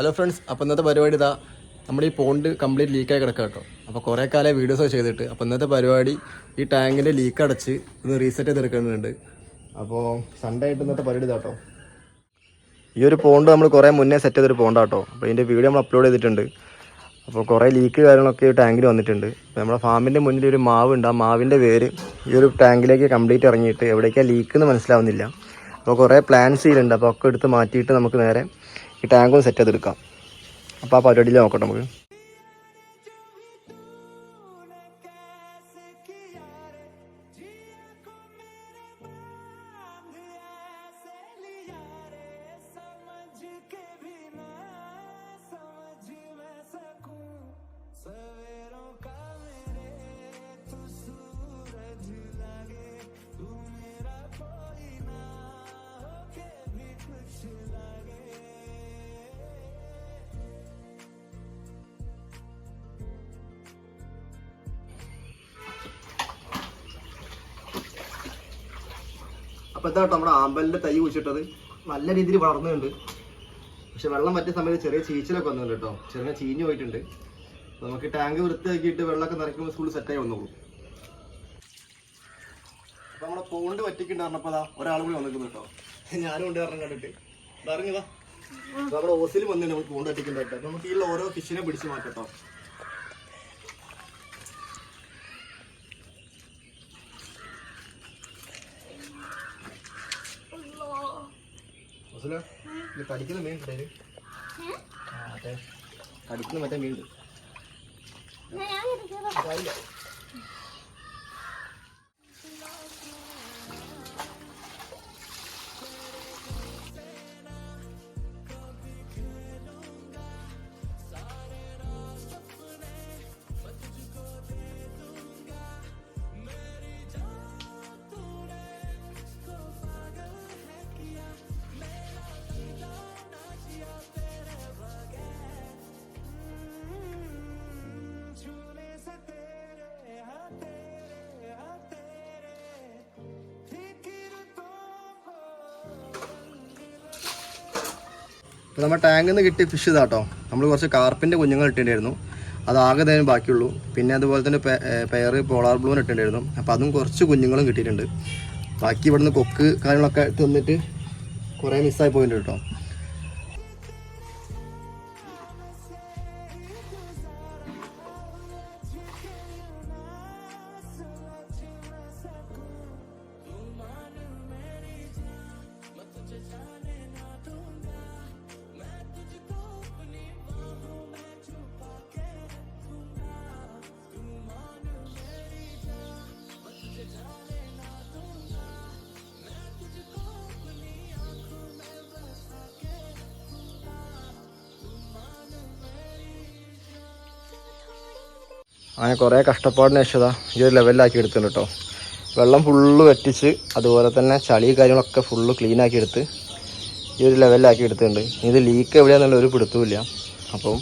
Hello friends അപ്പോൾ ഇന്നത്തെ പരിപാടി ഇതാ. നമ്മൾ ഈ പോണ്ട് കംപ്ലീറ്റ് ലീക്കായി കിടക്കുക കേട്ടോ. അപ്പോൾ കുറേ കാലം വീഡിയോസ് ചെയ്തിട്ട് അപ്പോൾ ഇന്നത്തെ പരിപാടി ഈ ടാങ്കിന്റെ ലീക്ക് അടച്ച് ഇന്ന് റീസെറ്റ് ചെയ്തെടുക്കുന്നുണ്ട്. അപ്പോൾ സൺഡേ ആയിട്ട് ഇന്നത്തെ പരിപാടി ഇതാ കേട്ടോ. ഈ ഒരു പോണ്ട് നമ്മൾ കുറേ മുന്നേ സെറ്റ് ചെയ്തൊരു പോണ്ടാട്ടോ അപ്പോൾ ഇതിന്റെ വീഡിയോ നമ്മൾ അപ്ലോഡ് ചെയ്തിട്ടുണ്ട്. അപ്പോൾ കുറേ ലീക്ക് കാര്യങ്ങളൊക്കെ ഈ ടാങ്കിൽ വന്നിട്ടുണ്ട്. അപ്പോൾ നമ്മുടെ ഫാമിന്റെ മുന്നിൽ ഒരു മാവ് ഉണ്ട്. ആ മാവിന്റെ പേര് ഈ ഒരു ടാങ്കിലേക്ക് കംപ്ലീറ്റ് ഇറങ്ങിയിട്ട് എവിടേക്കാണ് ലീക്ക് എന്ന് മനസ്സിലാവുന്നില്ല. അപ്പോൾ കുറേ പ്ലാൻസ് ചെയ്യുന്നുണ്ട് അപ്പോൾ ഒക്കെ എടുത്ത് മാറ്റിയിട്ട് നമുക്ക് നേരെ ഈ ടാങ്കും സെറ്റ് ചെയ്തെടുക്കാം. അപ്പോൾ ആ പരിപാടിയിൽ നോക്കട്ടെ നമുക്ക്. അപ്പോൾ കേട്ടോ നമ്മുടെ ആമ്പലിന്റെ തൈ കുഴിച്ചിട്ടത്. നല്ല രീതിയിൽ വളർന്നുണ്ട്. പക്ഷെ വെള്ളം പറ്റിയ സമയത്ത് ചെറിയ ചീച്ചിലൊക്കെ വന്നുണ്ട് കേട്ടോ. ചെറിയ ചീഞ്ഞു പോയിട്ടുണ്ട്. നമുക്ക് ടാങ്ക് വൃത്തിയാക്കിയിട്ട് വെള്ളമൊക്കെ നിറയ്ക്കുമ്പോൾ സ്കൂൾ സെറ്റായി വന്നോളൂ. അപ്പോൾ നമ്മളെ പോണ്ട് പറ്റിക്കുണ്ട് പറഞ്ഞപ്പോൾ അതാ കൂടി വന്നിരിക്കുന്നു കേട്ടോ. ഞാനും ഉണ്ട് കാരണം കണ്ടിട്ട്. ഇറങ്ങിയതാ നമ്മുടെ ഓസിൽ വന്നിട്ട് നമ്മൾ പോണ്ട് പറ്റിക്കുന്നുണ്ട്. കേട്ടോ നമുക്ക് ഈ ഓരോ ഫിഷിനെ പിടിച്ച് മാറ്റട്ടോ കടിക്കുന്ന മീൻ കിട്ടേ കടിക്കുന്ന മറ്റേ മീൻ. അപ്പോൾ നമ്മുടെ ടാങ്കിൽ നിന്ന് കിട്ടിയ ഫിഷ് ഇതാട്ടോ. നമ്മൾ കുറച്ച് കാർപ്പിന്റെ കുഞ്ഞുങ്ങൾ ഇട്ടിട്ടുണ്ടായിരുന്നു. അത് ആകെ തന്നെ ബാക്കിയുള്ളൂ. പിന്നെ അതുപോലെ തന്നെ പെയർ പോളാർ ബ്ലൂൻ ഇട്ടിട്ടുണ്ടായിരുന്നു. അപ്പോൾ അതും കുറച്ച് കുഞ്ഞുങ്ങളും കിട്ടിയിട്ടുണ്ട്. ബാക്കി ഇവിടുന്ന് കൊക്ക് കാര്യങ്ങളൊക്കെ തിന്നിട്ട് കുറേ മിസ്സായി പോയിട്ടുണ്ട് കേട്ടോ. അങ്ങനെ കുറേ കഷ്ടപ്പാടിന് ശേഷം ഇതാ ഈ ഒരു ലെവലിലാക്കി എടുത്തിട്ടുണ്ട് കേട്ടോ വെള്ളം ഫുള്ള് വെട്ടിച്ച് അതുപോലെ തന്നെ ചളി കാര്യങ്ങളൊക്കെ ഫുള്ള് ക്ലീൻ ആക്കി എടുത്ത് ഈ ഒരു ലെവലിലാക്കി എടുത്തിട്ടുണ്ട്. ഇത് ലീക്ക് എവിടെയാണെന്നുള്ള ഒരു പിടുത്തമില്ല അപ്പം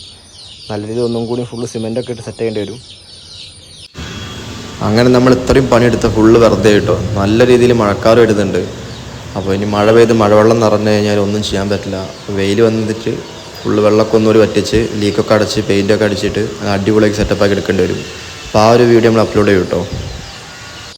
നല്ല രീതിയിൽ ഒന്നും കൂടി ഫുള്ള് സിമെന്റൊക്കെ ഇട്ട് സെറ്റ് ചെയ്യേണ്ടി വരും. അങ്ങനെ നമ്മൾ ഇത്രയും പണിയെടുത്ത ഫുള്ള് വെറുതെ കിട്ടോ നല്ല രീതിയിൽ മഴക്കാർ വരുന്നുണ്ട് അപ്പോൾ ഇനി മഴ പെയ്ത് മഴവെള്ളം നിറഞ്ഞു കഴിഞ്ഞാൽ ഒന്നും ചെയ്യാൻ പറ്റില്ല. വെയിൽ വന്നിട്ട് ഫുള്ള് വെള്ളമൊക്കെ ഒന്നുകൂടി വറ്റിച്ച് ലീക്കൊക്കെ അടച്ച് പെയിന്റൊക്കെ അടിച്ചിട്ട് അടിപൊളിയാക്കി സെറ്റപ്പാക്കി എടുക്കേണ്ടി വരും. അപ്പോൾ ആ ഒരു വീഡിയോ നമ്മൾ അപ്ലോഡ് ചെയ്യും കേട്ടോ